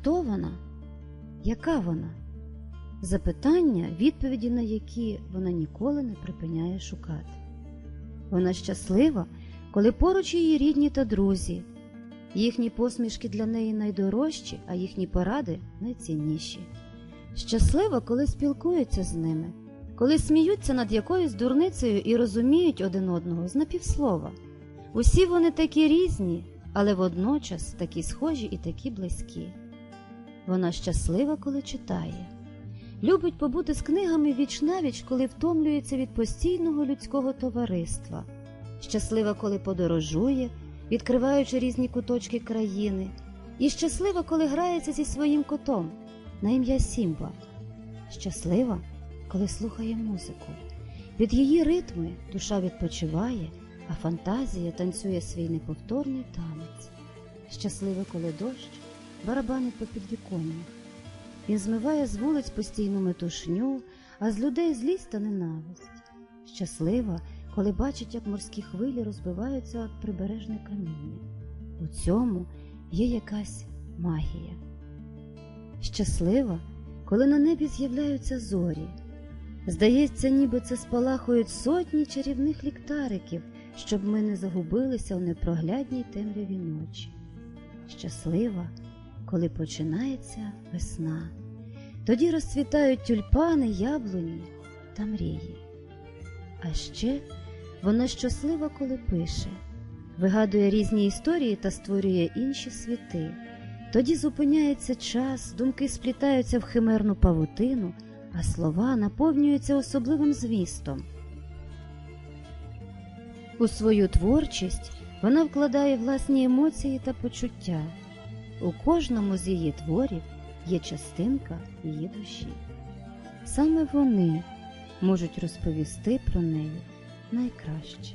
Хто вона? Яка вона? Запитання, відповіді на які вона ніколи не припиняє шукати. Вона щаслива, коли поруч її рідні та друзі. Їхні посмішки для неї найдорожчі, а їхні поради найцінніші. Щаслива, коли спілкується з ними, коли сміються над якоюсь дурницею і розуміють один одного з напівслова. Усі вони такі різні, але водночас такі схожі і такі близькі. Вона щаслива, коли читає. Любить побути з книгами віч коли втомлюється від постійного людського товариства. Щаслива, коли подорожує, відкриваючи різні куточки країни, і щаслива, коли грається зі своїм котом на ім'я Сімба. Щаслива, коли слухає музику. Від її ритми душа відпочиває, а фантазія танцює свій неповторний танець. Щаслива, коли дощ барабанить по підвіконнях. Він змиває з вулиць постійну метушню, а з людей злість та ненависть. Щаслива, коли бачить, як морські хвилі розбиваються від прибережне каміння. У цьому є якась магія. Щаслива, коли на небі з'являються зорі. Здається, ніби це спалахують сотні чарівних ліхтариків, щоб ми не загубилися у непроглядній темряві ночі. Щаслива, коли починається весна. Тоді розцвітають тюльпани, яблуні та мрії. А ще вона щаслива, коли пише, вигадує різні історії та створює інші світи. Тоді зупиняється час, думки сплітаються в химерну павутину, а слова наповнюються особливим змістом. У свою творчість вона вкладає власні емоції та почуття. У кожному з її творів є частинка її душі. Саме вони можуть розповісти про неї найкраще.